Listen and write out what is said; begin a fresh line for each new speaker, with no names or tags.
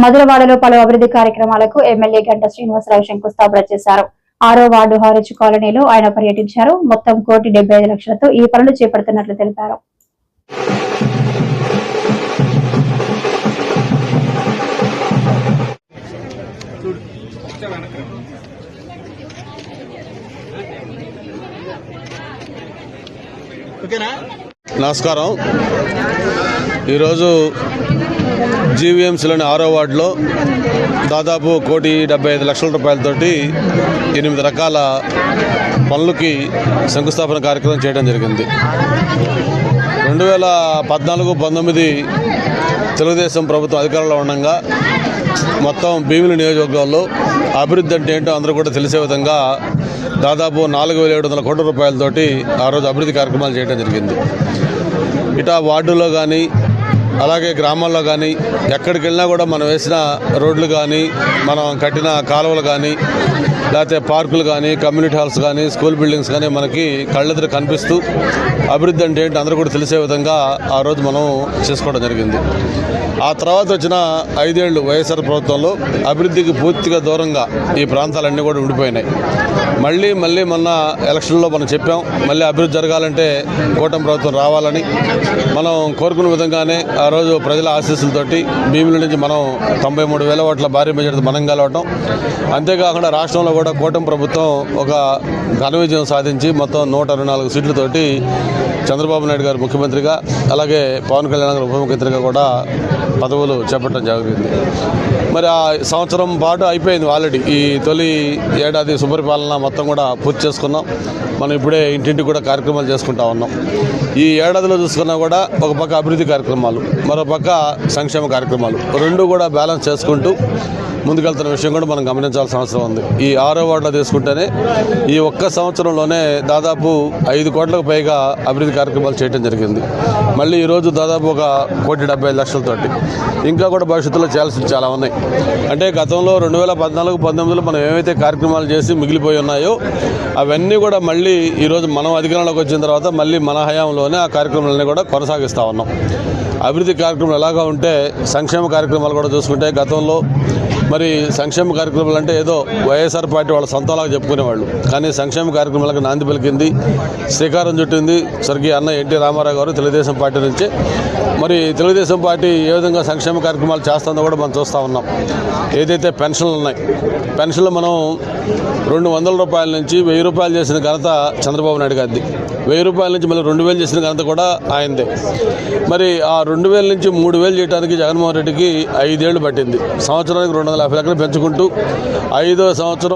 మధురవాడలో పలు అభివృద్ధి కార్యక్రమాలకు ఎమ్మెల్యే గంట శ్రీనివాసరావు శంకుస్థాపన చేశారు. ఆరో వార్డు హారిజ్ కాలనీలో ఆయన పర్యటించారు. మొత్తం కోటి డెబ్బై ఐదు లక్షలతో ఈ పనులు చేపడుతున్నట్లు తెలిపారు.
నమస్కారం. ఈరోజు జీవీఎంసీలోని ఆరో వార్డులో దాదాపు కోటి డెబ్బై ఐదు లక్షల రూపాయలతోటి ఎనిమిది రకాల పనులకి శంకుస్థాపన కార్యక్రమం చేయడం జరిగింది. రెండు వేల పద్నాలుగు పంతొమ్మిది తెలుగుదేశం ప్రభుత్వం అధికారంలో ఉండగా మొత్తం భీమిలి నియోజకవర్గాల్లో అభివృద్ధి అంటే ఏంటో అందరూ కూడా తెలిసే విధంగా దాదాపు నాలుగు వేల ఏడు వందల కోట్ల రూపాయలతోటి ఆ రోజు అభివృద్ధి కార్యక్రమాలు చేయడం జరిగింది. ఇటా వార్డులో కానీ అలాగే గ్రామాల్లో కానీ ఎక్కడికి వెళ్ళినా కూడా మనం వేసిన రోడ్లు కానీ మనం కట్టిన కాలువలు కానీ లేకపోతే పార్కులు కానీ కమ్యూనిటీ హాల్స్ కానీ స్కూల్ బిల్డింగ్స్ కానీ మనకి కళ్ళెదురు కనిపిస్తూ అభివృద్ధి అంటే ఏంటి అందరూ కూడా తెలిసే విధంగా ఆ రోజు మనం చేసుకోవడం జరిగింది. ఆ తర్వాత వచ్చిన ఐదేళ్ళు వైఎస్ఆర్ ప్రభుత్వంలో అభివృద్ధికి పూర్తిగా దూరంగా ఈ ప్రాంతాలన్నీ కూడా ఉండిపోయినాయి. మళ్ళీ మళ్ళీ మొన్న ఎలక్షన్లో మనం చెప్పాం మళ్ళీ అభివృద్ధి జరగాలంటే కూటమి ప్రభుత్వం రావాలని మనం కోరుకున్న విధంగానే ఆ రోజు ప్రజల ఆశీస్సులతోటి భీముల నుంచి మనం తొంభై మూడు వేల ఓట్ల భారీ మెజార్టీ మనం గెలవటం. అంతేకాకుండా రాష్ట్రంలో కూడా కూటమి ప్రభుత్వం ఒక ఘన విజయం సాధించి మొత్తం నూట అరవై నాలుగు సీట్లతోటి చంద్రబాబు నాయుడు గారు ముఖ్యమంత్రిగా అలాగే పవన్ కళ్యాణ్ గారు ఉప ముఖ్యమంత్రిగా కూడా పదవులు చేపట్టడం జరిగింది. మరి ఆ సంవత్సరం పాటు అయిపోయింది ఆల్రెడీ ఈ తొలి ఏడాది సుపరిపాలన మొత్తం కూడా పూర్తి చేసుకున్నాం. మనం ఇప్పుడే ఇంటింటికి కూడా కార్యక్రమాలు చేసుకుంటా ఉన్నాం. ఈ ఏడాదిలో చూసుకున్నా కూడా ఒక పక్క అభివృద్ధి కార్యక్రమాలు మరో పక్క సంక్షేమ కార్యక్రమాలు. రెండు కూడా బ్యాలెన్స్ చేసుకుంటూ ముందుకెళ్తున్న విషయం కూడా మనం గమనించాల్సిన అవసరం ఉంది. ఈ ఆరో వార్డులో తీసుకుంటేనే ఈ ఒక్క సంవత్సరంలోనే దాదాపు ఐదు కోట్లకు పైగా అభివృద్ధి కార్యక్రమాలు చేయడం జరిగింది. మళ్ళీ ఈరోజు దాదాపు ఒక కోటి డెబ్బై లక్షలతోటి. ఇంకా కూడా భవిష్యత్తులో చేయాల్సి చాలా ఉన్నాయి. అంటే గతంలో రెండు వేల పద్నాలుగు పంతొమ్మిదిలో మనం ఏవైతే కార్యక్రమాలు చేసి మిగిలిపోయి ఉన్నాయో అవన్నీ కూడా మళ్ళీ ఈరోజు మనం అధికారంలోకి వచ్చిన తర్వాత మళ్ళీ మన హయాంలోనే ఆ కార్యక్రమాలన్నీ కూడా కొనసాగిస్తూ ఉన్నాం. అభివృద్ధి కార్యక్రమాలు ఎలాగా ఉంటే సంక్షేమ కార్యక్రమాలు కూడా చూసుకుంటే గతంలో మరి సంక్షేమ కార్యక్రమాలు అంటే ఏదో వైఎస్ఆర్ పార్టీ వాళ్ళ సొంతలాగా చెప్పుకునేవాళ్ళు. కానీ సంక్షేమ కార్యక్రమాలకు నాంది పలికింది. శ్రీకారం చుట్టింది స్వర్గీయ అన్న ఎన్టీ రామారావు గారు తెలుగుదేశం పార్టీ నుంచి. మరి తెలుగుదేశం పార్టీ ఏ విధంగా సంక్షేమ కార్యక్రమాలు చేస్తుందో కూడా మనం చూస్తూ ఉన్నాం. ఏదైతే పెన్షన్లు ఉన్నాయి. పెన్షన్లు మనం రెండు వందల రూపాయల నుంచి వెయ్యి రూపాయలు చేసిన ఘనత చంద్రబాబు నాయుడు గారిది. వెయ్యి రూపాయల నుంచి మళ్ళీ రెండు వేలు చేసిన ఘనత కూడా ఆయనదే. మరి ఆ రెండు వేల నుంచి మూడు వేలు చేయడానికి జగన్మోహన్ రెడ్డికి ఐదేళ్ళు పట్టింది. సంవత్సరానికి రెండు వందల యాభై లక్షలు పెంచుకుంటూ ఐదో సంవత్సరం